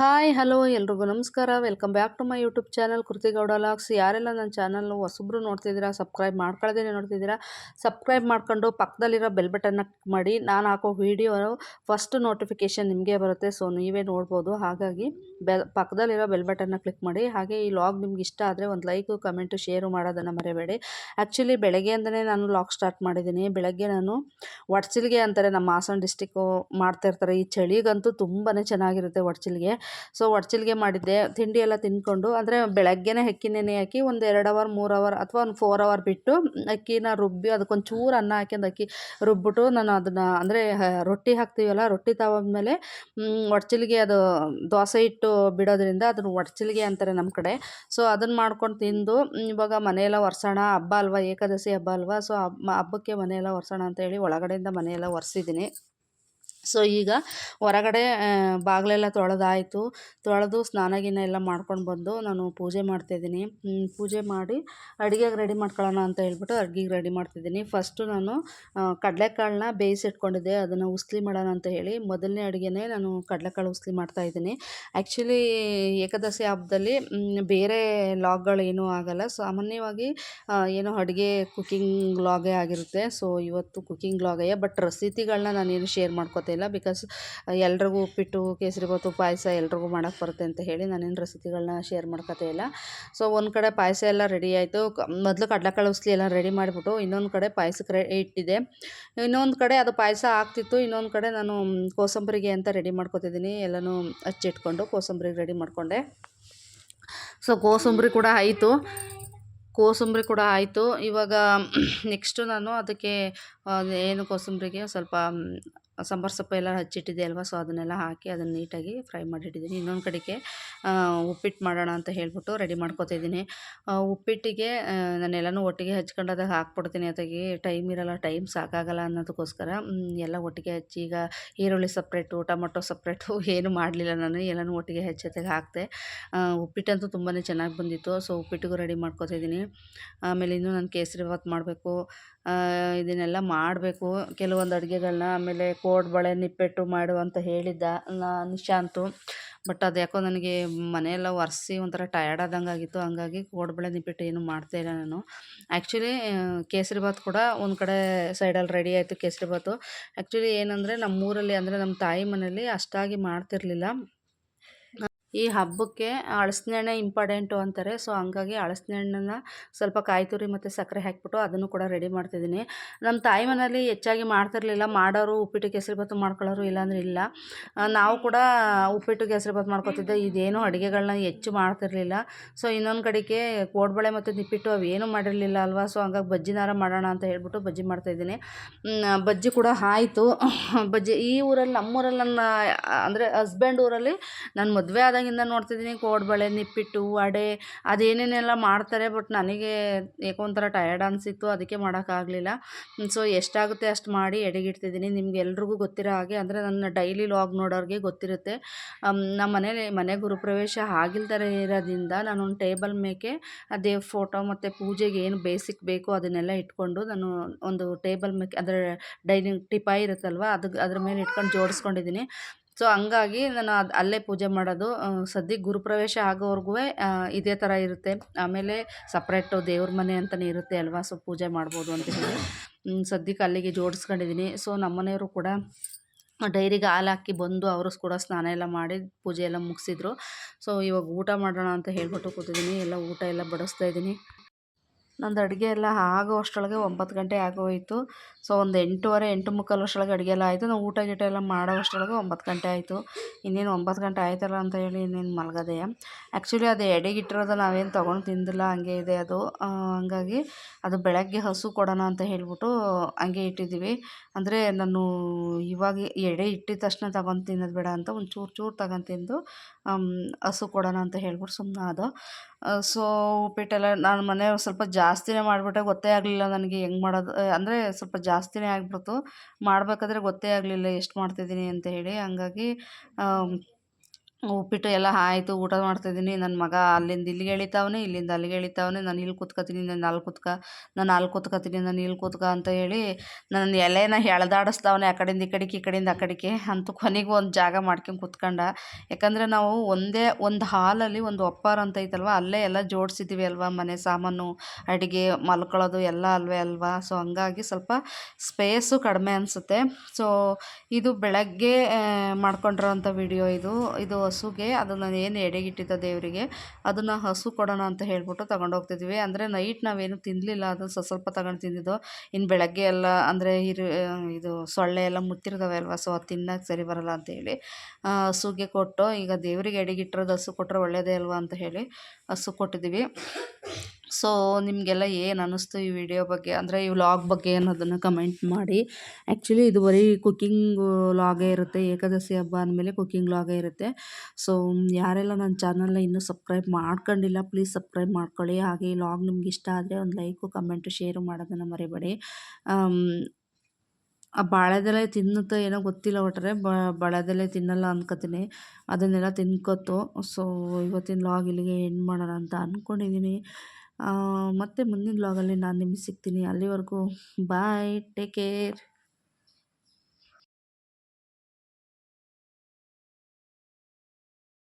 Hi, hello ಎಲ್ರಿಗೂ ನಮಸ್ಕಾರ. Welcome back to my YouTube channel Kruthi Gowda vlogs. ಯಾರೆಲ್ಲ ನನ್ನ ಚಾನಲ್ ಹೊಸಬ್ರು ನೋಡ್ತಿದ್ದೀರಾ, ಸಬ್ಸ್ಕ್ರೈಬ್ ಮಾಡ್ಕೊಳ್ಳೋದೇ ನೋಡ್ತಿದ್ದೀರಾ, ಸಬ್ಸ್ಕ್ರೈಬ್ ಮಾಡ್ಕೊಂಡು ಪಕ್ಕದಲ್ಲಿರೋ ಬೆಲ್ ಬಟನ್ನ ಕ್ಲಿಕ್ ಮಾಡಿ. ನಾನು ಹಾಕೋ ವೀಡಿಯೋ ಫಸ್ಟ್ ನೋಟಿಫಿಕೇಷನ್ ನಿಮಗೆ ಬರುತ್ತೆ, ಸೊ ನೀವೇ ನೋಡ್ಬೋದು. ಹಾಗಾಗಿ ಬೆಲ್ ಪಕ್ಕದಲ್ಲಿರೋ ಬೆಲ್ ಬಟನ್ನ ಕ್ಲಿಕ್ ಮಾಡಿ. ಹಾಗೆ ಈ ಲಾಗ್ ನಿಮ್ಗೆ ಇಷ್ಟ ಆದರೆ ಒಂದು ಲೈಕು, ಕಮೆಂಟು, ಶೇರು ಮಾಡೋದನ್ನು ಮರೆಯಬೇಡಿ ಆ್ಯಕ್ಚುಲಿ ಬೆಳಗ್ಗೆಯಿಂದನೇ ನಾನು ಲಾಗ್ ಸ್ಟಾರ್ಟ್ ಮಾಡಿದ್ದೀನಿ. ಬೆಳಗ್ಗೆ ನಾನು ಒಡ್ಚಿಲ್ಗೆ ಅಂತಾರೆ, ನಮ್ಮ ಹಾಸನ ಡಿಸ್ಟಿಕ್ಕು ಮಾಡ್ತಾಯಿರ್ತಾರೆ ಈ ಚಳಿಗಂತೂ ತುಂಬಾ ಚೆನ್ನಾಗಿರುತ್ತೆ ಒಡ್ಚಿಲ್ಗೆ ಸೊ ಒಡ್ಚಿಲ್ಗೆ ಮಾಡಿದ್ದೆ ತಿಂಡಿ ಎಲ್ಲ ತಿಂದ್ಕೊಂಡು, ಅಂದರೆ ಬೆಳಗ್ಗೆನೇ ಅಕ್ಕಿ ನೆನೆ ಹಾಕಿ ಒಂದು ಎರಡು ಅವರ್ ಮೂರು ಅವರ್ ಅಥವಾ ಒಂದು ಫೋರ್ ಅವರ್ ಬಿಟ್ಟು ಅಕ್ಕಿನ ರುಬ್ಬಿ, ಅದಕ್ಕೊಂದು ಚೂರು ಅನ್ನ ಹಾಕ್ಯಂಡು ಅಕ್ಕಿ ರುಬ್ಬಿಟ್ಟು ನಾನು ಅದನ್ನು, ಅಂದರೆ ರೊಟ್ಟಿ ಹಾಕ್ತೀವಲ್ಲ, ರೊಟ್ಟಿ ತಗೊಂಡ್ಮೇಲೆ ಒಡ್ಚಿಲ್ಗೆ ಅದು ದೋಸೆ ಇಟ್ಟು ಬಿಡೋದ್ರಿಂದ ಅದನ್ನು ಒಡ್ಚಿಲ್ಗೆ ಅಂತಾರೆ ನಮ್ಮ ಕಡೆ. ಸೊ ಅದನ್ನು ಮಾಡ್ಕೊಂಡು ತಿಂದು, ಇವಾಗ ಮನೆಯೆಲ್ಲ ಒರ್ಸೋಣ, ಹಬ್ಬ ಅಲ್ವಾ, ಏಕಾದಶಿ ಹಬ್ಬ ಅಲ್ವಾ ಸೊ ಹಬ್ಬ, ಹಬ್ಬಕ್ಕೆ ಮನೆಯೆಲ್ಲ ಒರ್ಸೋಣ ಅಂತ ಹೇಳಿ ಒಳಗಡೆಯಿಂದ ಮನೆಯೆಲ್ಲ ಒರೆಸಿದ್ದೀನಿ. ಸೊ ಈಗ ಹೊರಗಡೆ ಬಾಗಿಲೆಲ್ಲ ತೊಳೆದಾಯಿತು. ತೊಳೆದು ಸ್ನಾನ ಗಿನ ಎಲ್ಲ ಮಾಡ್ಕೊಂಡು ಬಂದು ನಾನು ಪೂಜೆ ಮಾಡ್ತಾಯಿದ್ದೀನಿ ಪೂಜೆ ಮಾಡಿ ಅಡುಗೆಗೆ ರೆಡಿ ಮಾಡ್ಕೊಳ್ಳೋಣ ಅಂತ ಹೇಳ್ಬಿಟ್ಟು ಅಡುಗೆಗೆ ರೆಡಿ ಮಾಡ್ತಿದ್ದೀನಿ. ಫಸ್ಟು ನಾನು ಕಡಲೆಕಾಳನ್ನ ಬೇಯಿಸಿಟ್ಕೊಂಡಿದ್ದೆ. ಅದನ್ನು ಉಸ್ಲಿ ಮಾಡೋಣ ಅಂತ ಹೇಳಿ ಮೊದಲನೇ ಅಡುಗೆನೇ ನಾನು ಕಡಲೆಕಾಳು ಉಸ್ಲಿ ಮಾಡ್ತಾಯಿದ್ದೀನಿ ಆ್ಯಕ್ಚುಲಿ ಏಕಾದಶಿ ಹಬ್ಬದಲ್ಲಿ ಬೇರೆ ಲಾಗ್ಗಳು ಏನೂ ಆಗೋಲ್ಲ. ಸಾಮಾನ್ಯವಾಗಿ ಏನೋ ಅಡುಗೆ ಕುಕ್ಕಿಂಗ್ ಲಾಗೇ ಆಗಿರುತ್ತೆ. ಸೊ ಇವತ್ತು ಕುಕ್ಕಿಂಗ್ ಲಾಗೇ. ಬಟ್ ರೆಸಿಪಿಗಳನ್ನ ನಾನೇನು ಶೇರ್ ಮಾಡ್ಕೋತಿಲ್ಲ ಬಿಕಾಸ್ ಎಲ್ರಿಗೂ ಉಪ್ಪಿಟ್ಟು ಕೇಸರಿಬಾತು ಪಾಯಸ ಎಲ್ರಿಗೂ ಮಾಡೋಕ್ಕೆ ಬರುತ್ತೆ ಅಂತ ಹೇಳಿ ನಾನೇನು ರೆಸಿಪಿಗಳನ್ನ ಶೇರ್ ಮಾಡ್ಕೋತಾ ಇಲ್ಲ. ಸೊ ಒಂದು ಕಡೆ ಪಾಯಸ ಎಲ್ಲ ರೆಡಿ ಆಯಿತು. ಮೊದಲು ಕಡಲೆಕಾಳು ಉಸ್ಲಿ ಎಲ್ಲ ರೆಡಿ ಮಾಡಿಬಿಟ್ಟು ಇನ್ನೊಂದು ಕಡೆ ಪಾಯಸಕ್ಕೆ ರೆ ಇಟ್ಟಿದ್ದೆ. ಇನ್ನೊಂದು ಕಡೆ ಅದು ಪಾಯಸ ಆಗ್ತಿತ್ತು. ಇನ್ನೊಂದು ಕಡೆ ನಾನು ಕೋಸಂಬರಿಗೆ ಅಂತ ರೆಡಿ ಮಾಡ್ಕೊತಿದ್ದೀನಿ. ಎಲ್ಲನೂ ಹಚ್ಚಿಟ್ಕೊಂಡು ಕೋಸಂಬರಿಗೆ ರೆಡಿ ಮಾಡಿಕೊಂಡೆ. ಸೊ ಕೋಸಂಬರಿ ಕೂಡ ಆಯಿತು. ಕೋಸಂಬರಿ ಕೂಡ ಆಯಿತು. ಇವಾಗ ನೆಕ್ಸ್ಟು ನಾನು ಅದಕ್ಕೆ ಏನು ಕೋಸಂಬರಿಗೆ ಸ್ವಲ್ಪ ಸಾಂಬಾರು ಸೊಪ್ಪು ಎಲ್ಲ ಹಚ್ಚಿಟ್ಟಿದ್ದೆ ಅಲ್ವಾ, ಸೊ ಅದನ್ನೆಲ್ಲ ಹಾಕಿ ಅದನ್ನು ನೀಟಾಗಿ ಫ್ರೈ ಮಾಡಿಟ್ಟಿದ್ದೀನಿ. ಇನ್ನೊಂದು ಕಡೆಗೆ ಉಪ್ಪಿಟ್ಟು ಮಾಡೋಣ ಅಂತ ಹೇಳ್ಬಿಟ್ಟು ರೆಡಿ ಮಾಡ್ಕೊತಿದ್ದೀನಿ. ಉಪ್ಪಿಟ್ಟಿಗೆ ನಾನೆಲ್ಲನೂ ಒಟ್ಟಿಗೆ ಹಚ್ಕೊಂಡು ಅದಾಗ ಹಾಕ್ಬಿಡ್ತೀನಿ. ಅದಾಗಿ ಟೈಮ್ ಇರೋಲ್ಲ, ಟೈಮ್ ಸಾಕಾಗಲ್ಲ ಅನ್ನೋದಕ್ಕೋಸ್ಕರ ಎಲ್ಲ ಒಟ್ಟಿಗೆ ಹಚ್ಚಿ, ಈಗ ಈರುಳ್ಳಿ ಸಪ್ರೇಟು, ಟೊಮೊಟೊ ಸಪ್ರೇಟು ಏನು ಮಾಡಲಿಲ್ಲ ನಾನು, ಎಲ್ಲನೂ ಒಟ್ಟಿಗೆ ಹಚ್ಚೋದಕ್ಕೆ ಹಾಕಿದೆ. ಉಪ್ಪಿಟ್ಟಂತೂ ತುಂಬಾ ಚೆನ್ನಾಗಿ ಬಂದಿತ್ತು, ಸೊ ಉಪ್ಪಿಟ್ಟಿಗೂ ರೆಡಿ ಮಾಡ್ಕೊತಿದ್ದೀನಿ. ಆಮೇಲೆ ಇನ್ನೂ ನಾನು ಕೇಸರಿ ಭಾತ್ ಮಾಡಬೇಕು. ಇದನ್ನೆಲ್ಲ ಮಾಡಬೇಕು. ಕೆಲವೊಂದು ಅಡುಗೆಗಳನ್ನ ಆಮೇಲೆ ಕೋಡ್ಬಳೆ ನಿಪ್ಪಟ್ಟು ಮಾಡು ಅಂತ ಹೇಳಿದ್ದ ನಿಶಾಂತು. ಬಟ್ ಅದು ಯಾಕೋ ನನಗೆ ಮನೆಯೆಲ್ಲ ಒರೆಸಿ ಒಂಥರ ಟಯರ್ಡ್ ಆದಂಗೆ ಆಗಿತ್ತು. ಹಂಗಾಗಿ ಕೋಡ್ಬಳೆ ನಿಪ್ಪಟ್ಟು ಏನು ಮಾಡ್ತಾಯಿಲ್ಲ ನಾನು. ಆ್ಯಕ್ಚುಲಿ ಕೇಸರಿಬಾತ್ ಕೂಡ ಒಂದು ಕಡೆ ಸೈಡಲ್ಲಿ ರೆಡಿ ಆಯಿತು ಕೇಸರಿಬಾತು ಆ್ಯಕ್ಚುಲಿ ಏನಂದರೆ ನಮ್ಮೂರಲ್ಲಿ ಅಂದರೆ ನಮ್ಮ ತಾಯಿ ಮನೇಲಿ ಅಷ್ಟಾಗಿ ಮಾಡ್ತಿರಲಿಲ್ಲ. ಈ ಹಬ್ಬಕ್ಕೆ ಹಣ್ಣೆ ಇಂಪಾರ್ಟೆಂಟು ಅಂತಾರೆ. ಸೊ ಹಂಗಾಗಿ ಹಣ್ಣನ್ನ ಸ್ವಲ್ಪ ಕಾಯಿ ತುರಿ ಮತ್ತು ಸಕ್ಕರೆ ಹಾಕಿಬಿಟ್ಟು ಅದನ್ನು ಕೂಡ ರೆಡಿ ಮಾಡ್ತಿದ್ದೀನಿ. ನಮ್ಮ ತಾಯಿ ಮನೇಲಿ ಹೆಚ್ಚಾಗಿ ಮಾಡ್ತಿರಲಿಲ್ಲ. ಮಾಡೋರು ಉಪ್ಪಿಟ್ಟು ಕೇಸರಿಬಾತು ಮಾಡ್ಕೊಳ್ಳೋರು ಇಲ್ಲಾಂದ್ರೆ ಇಲ್ಲ. ನಾವು ಕೂಡ ಉಪ್ಪಿಟ್ಟು ಕೇಸರಿಬಾತು ಮಾಡ್ಕೊತಿದ್ದೆ. ಇದೇನು ಅಡುಗೆಗಳನ್ನ ಹೆಚ್ಚು ಮಾಡ್ತಿರಲಿಲ್ಲ. ಸೊ ಇನ್ನೊಂದು ಕಡೆಗೆ ಕೋಡ್ಬಳೆ ಮತ್ತು ನಿಪ್ಪಿಟ್ಟು ಅವೇನು ಮಾಡಿರಲಿಲ್ಲ ಅಲ್ವಾ? ಸೊ ಹಂಗಾಗಿ ಬಜ್ಜಿನಾರ ಮಾಡೋಣ ಅಂತ ಹೇಳ್ಬಿಟ್ಟು ಬಜ್ಜಿ ಮಾಡ್ತಾಯಿದ್ದೀನಿ ಬಜ್ಜಿ ಕೂಡ ಆಯಿತು. ಬಜ್ಜಿ ಈ ಊರಲ್ಲಿ ನಮ್ಮೂರಲ್ಲಿ ನನ್ನ, ಅಂದರೆ ಹಸ್ಬೆಂಡ್ ಊರಲ್ಲಿ ನಾನು ಮದುವೆ ಆದ ಚಿಕ್ಕದಾಗಿಂದ ನೋಡ್ತಿದ್ದೀನಿ ಕೋಡ್ಬಳೆ ನಿಪ್ಪಿಟ್ಟು, ವಡೆ, ಅದೇನೇನೆಲ್ಲ ಮಾಡ್ತಾರೆ ಬಟ್ ನನಗೆ ಏಕೋ ಒಂಥರ ಟಯರ್ಡ್ ಅನಿಸಿತ್ತು, ಅದಕ್ಕೆ ಮಾಡೋಕ್ಕಾಗಲಿಲ್ಲ. ಸೊ ಎಷ್ಟಾಗುತ್ತೆ ಅಷ್ಟು ಮಾಡಿ ಎಡೆಗಿಡ್ತಿದ್ದೀನಿ. ನಿಮ್ಗೆ ಎಲ್ರಿಗೂ ಗೊತ್ತಿರೋ ಹಾಗೆ, ಅಂದರೆ ನನ್ನ ಡೈಲಿ ಲಾಗ್ ನೋಡೋರಿಗೆ ಗೊತ್ತಿರುತ್ತೆ. ನಮ್ಮ ಮನೇಲಿ, ಮನೆ ಗುರುಪ್ರವೇಶ ಆಗಿಲ್ದರೆ ಇರೋದ್ರಿಂದ ನಾನು ಒಂದು ಟೇಬಲ್ ಮೇಕೆ, ಅದೇ ಫೋಟೋ ಮತ್ತು ಪೂಜೆಗೆ ಏನು ಬೇಸಿಕ್ ಬೇಕು ಅದನ್ನೆಲ್ಲ ಇಟ್ಕೊಂಡು ನಾನು ಒಂದು ಟೇಬಲ್ ಮೇಕೆ, ಅಂದರೆ ಡೈನಿಂಗ್ ಟಿಪಾಯಿ ಇರುತ್ತಲ್ವ ಅದು ಅದ್ರ ಮೇಲೆ ಇಟ್ಕೊಂಡು ಜೋಡಿಸ್ಕೊಂಡಿದ್ದೀನಿ. ಸೊ, ಹಂಗಾಗಿ ನಾನು ಅದು ಅಲ್ಲೇ ಪೂಜೆ ಮಾಡೋದು ಸದ್ಯಕ್ಕೆ ಗುರುಪ್ರವೇಶ ಆಗೋವರೆಗೂ ಇದೇ ಥರ ಇರುತ್ತೆ. ಆಮೇಲೆ ಸಪ್ರೇಟು ದೇವ್ರ ಮನೆ ಅಂತಲೇ ಇರುತ್ತೆ ಅಲ್ವಾ? ಸೊ, ಪೂಜೆ ಮಾಡ್ಬೋದು ಅಂತ ಹೇಳಿ. ಸದ್ಯಕ್ಕೆ ಅಲ್ಲಿಗೆ ಜೋಡಿಸ್ಕೊಂಡಿದ್ದೀನಿ. ಸೊ ನಮ್ಮನೆಯವರು ಕೂಡ ಡೈರಿಗೆ ಹಾಲು ಹಾಕಿ ಬಂದು ಅವರು ಕೂಡ ಸ್ನಾನ ಎಲ್ಲ ಮಾಡಿ ಪೂಜೆ ಎಲ್ಲ ಮುಗಿಸಿದ್ರು. ಸೊ, ಇವಾಗ ಊಟ ಮಾಡೋಣ ಅಂತ ಹೇಳ್ಬಿಟ್ಟು ಕೂತಿದ್ದೀನಿ. ಎಲ್ಲ ಊಟ ಎಲ್ಲ ಬಡಿಸ್ತಾ ಇದ್ದೀನಿ. ನಂದು ಅಡುಗೆ ಎಲ್ಲ ಆಗೋ ಅಷ್ಟರೊಳಗೆ ಒಂಬತ್ತು ಗಂಟೆ ಆಗೋಯಿತು. ಸೊ, ಒಂದು ಎಂಟೂವರೆ, ಎಂಟು ಮುಕ್ಕಾಲು ಅಷ್ಟರೊಳಗೆ ಅಡುಗೆ ಎಲ್ಲ ಆಯಿತು. ನಾವು ಊಟ ಗೀಟ ಎಲ್ಲ ಮಾಡೋ ಅಷ್ಟರೊಳಗೆ ಒಂಬತ್ತು ಗಂಟೆ ಆಯಿತು. ಇನ್ನೇನು ಒಂಬತ್ತು ಗಂಟೆ ಆಯ್ತಲ್ಲ ಅಂತ ಹೇಳಿ ಇನ್ನೇನು ಮಲಗದೆ. ಆ್ಯಕ್ಚುಲಿ ಅದು ಎಡೆಗಿಟ್ಟಿರೋದು ನಾವೇನು ತೊಗೊಂಡು ತಿಂದಿಲ್ಲ. ಹಂಗೆ ಇದೆ ಅದು. ಹಂಗಾಗಿ ಅದು ಬೆಳಗ್ಗೆ ಹಸು ಕೊಡೋಣ ಅಂತ ಹೇಳ್ಬಿಟ್ಟು ಹಂಗೆ ಇಟ್ಟಿದ್ದೀವಿ. ಅಂದರೆ ನಾನು ಇವಾಗ ಎಡೆ ಇಟ್ಟಿದ ತಕ್ಷಣ ತಗೊಂಡು ತಿನ್ನೋದು ಬೇಡ ಅಂತ ಒಂದು ಚೂರು ಚೂರು ತಗೊಂಡು ತಿಂದು ಹಸು ಕೊಡೋಣ ಅಂತ ಹೇಳ್ಬಿಟ್ಟು ಸುಮ್ಮನೆ ಅದು ಸೊ, ಉಪ್ಪಿಟ್ಟೆಲ್ಲ ನಾನು ಮನೆಯವ್ರು ಸ್ವಲ್ಪ ಜಾಸ್ತಿನೇ ಮಾಡಿಬಿಟ್ಟೆ ಗೊತ್ತೇ ಆಗಲಿಲ್ಲ ನನಗೆ ಹೆಂಗೆ ಮಾಡೋದು ಅಂದರೆ ಸ್ವಲ್ಪ ಜಾಸ್ತಿನೇ ಆಗಿಬಿಡ್ತು. ಮಾಡಬೇಕಾದ್ರೆ ಗೊತ್ತೇ ಆಗಲಿಲ್ಲ ಎಷ್ಟು ಮಾಡ್ತಿದ್ದೀನಿ ಅಂತ ಹೇಳಿ. ಹಂಗಾಗಿ ಉಪ್ಪಿಟ್ಟು ಎಲ್ಲ ಆಯಿತು, ಊಟ ಮಾಡ್ತಿದ್ದೀನಿ. ನನ್ನ ಮಗ ಅಲ್ಲಿಂದ ಇಲ್ಲಿಗೆ ಎಳಿತಾವನೆ, ಇಲ್ಲಿಂದ ಅಲ್ಲಿಗೆ ಎಳಿತಾವನೆ. ನಾನು ಇಲ್ಲಿ ಕೂತ್ಕೊತೀನಿ ನಾನು ಅಲ್ಲಿ ಕೂತ್ಕ, ನಾನು ಅಲ್ಲಿ ಕೂತ್ಕೊತೀನಿ ನಾನು ಇಲ್ಲಿ ಕೂತ್ಕ ಅಂತ ಹೇಳಿ ನನ್ನ ಎಲೆನ ಎಳ್ದಾಡಿಸ್ತಾವನೆ ಆ ಕಡೆಯಿಂದ ಈ ಕಡೆಗೆ, ಈ ಕಡೆಯಿಂದ ಆ ಕಡೆಗೆ ಅಂತೂ ಕೊನೆಗೂ ಒಂದು ಜಾಗ ಮಾಡ್ಕೊಂಡು ಕೂತ್ಕೊಂಡ. ಯಾಕಂದರೆ ನಾವು ಒಂದೇ ಒಂದು ಹಾಲಲ್ಲಿ ಒಂದು ಒಪ್ಪಾರ ಅಂತ ಐತಲ್ವ, ಅಲ್ಲೇ ಎಲ್ಲ ಜೋಡಿಸಿದ್ದೀವಿ ಅಲ್ವಾ, ಮನೆ ಸಾಮಾನು, ಅಡುಗೆ, ಮಲ್ಕೊಳ್ಳೋದು ಎಲ್ಲ ಅಲ್ವೇ ಅಲ್ವಾ? ಸೊ ಹಂಗಾಗಿ ಸ್ವಲ್ಪ ಸ್ಪೇಸು ಕಡಿಮೆ ಅನಿಸುತ್ತೆ. ಸೊ ಇದು ಬೆಳಗ್ಗೆ ಮಾಡ್ಕೊಂಡಿರೋಂಥ ವಿಡಿಯೋ ಇದು. ಇದು ಹಸುಗೆ ಅದನ್ನು ಏನು ಎಡೆಗಿಟ್ಟಿದ್ದ ದೇವರಿಗೆ ಅದನ್ನು ಹಸು ಕೊಡೋಣ ಅಂತ ಹೇಳ್ಬಿಟ್ಟು ತಗೊಂಡೋಗ್ತಿದ್ವಿ ಅಂದರೆ ನೈಟ್ ನಾವೇನು ತಿನ್ನಲಿಲ್ಲ ಅದು ಸ್ವಲ್ಪ ತಗೊಂಡು ತಿಂದಿದ್ದು. ಇನ್ನು ಬೆಳಗ್ಗೆ ಎಲ್ಲ ಅಂದರೆ ಇರು, ಇದು ಸೊಳ್ಳೆ ಎಲ್ಲ ಮುತ್ತಿರ್ತವೆ ಅಲ್ವಾ ಸೊ ಅದು ತಿನ್ನೋಕೆ ಸರಿ ಬರಲ್ಲ ಅಂತೇಳಿ ಹಸುಗೆ ಕೊಟ್ಟು ಈಗ ದೇವರಿಗೆ ಎಡೆಗಿಟ್ಟಿರೋದು ಹಸು ಕೊಟ್ಟರೆ ಒಳ್ಳೆಯದೇ ಅಲ್ವಾ ಅಂತ ಹೇಳಿ ಹಸು ಕೊಟ್ಟಿದ್ದೀವಿ. ಸೊ, ನಿಮಗೆಲ್ಲ ಏನು ಅನ್ನಿಸ್ತು ಈ ವಿಡಿಯೋ ಬಗ್ಗೆ? ಅಂದರೆ ಈ ವ್ಲಾಗ್ ಬಗ್ಗೆ ಅನ್ನೋದನ್ನು ಕಮೆಂಟ್ ಮಾಡಿ. ಆ್ಯಕ್ಚುಲಿ ಇದು ಬರೀ ಕುಕ್ಕಿಂಗ್ ವ್ಲಾಗೇ ಇರುತ್ತೆ. ಏಕಾದಶಿ ಹಬ್ಬ ಅಂದಮೇಲೆ ಕುಕ್ಕಿಂಗ್ ವ್ಲಾಗೇ ಇರುತ್ತೆ. ಸೊ ಯಾರೆಲ್ಲ ನನ್ನ ಚಾನಲ್ನ ಇನ್ನೂ ಸಬ್ಸ್ಕ್ರೈಬ್ ಮಾಡ್ಕೊಂಡಿಲ್ಲ ಪ್ಲೀಸ್ ಸಬ್ಸ್ಕ್ರೈಬ್ ಮಾಡ್ಕೊಳ್ಳಿ. ಹಾಗೆ ಈ ವ್ಲಾಗ್ ನಿಮ್ಗೆ ಇಷ್ಟ ಆದರೆ ಒಂದು ಲೈಕು ಕಮೆಂಟು ಶೇರು ಮಾಡೋದನ್ನು ಮರಿಬೇಡಿ. ಆ ಬಾಳೆದೆಲೆ ತಿನ್ನುತ್ತ ಏನೋ ಗೊತ್ತಿಲ್ಲ ಒಟ್ಟರೆ ಬಾಳೆದೆಲೆ ತಿನ್ನಲ್ಲ ಅನ್ಕೋತೀನಿ. ಅದನ್ನೆಲ್ಲ ತಿನ್ಕೋತು ಸೊ ಇವತ್ತಿನ ಲಾಗ್ ಇಲ್ಲಿಗೆ ಎಂಡ್ ಮಾಡೋಣ ಅಂತ ಅಂದ್ಕೊಂಡಿದ್ದೀನಿ ಮತ್ತು ಮುಂದಿನ ಲಾಗಲ್ಲಿ ನಾನು ನಿಮಗೆ ಸಿಗ್ತೀನಿ. ಅಲ್ಲಿವರೆಗೂ ಬಾಯ್ ಟೇಕ್ ಕೇರ್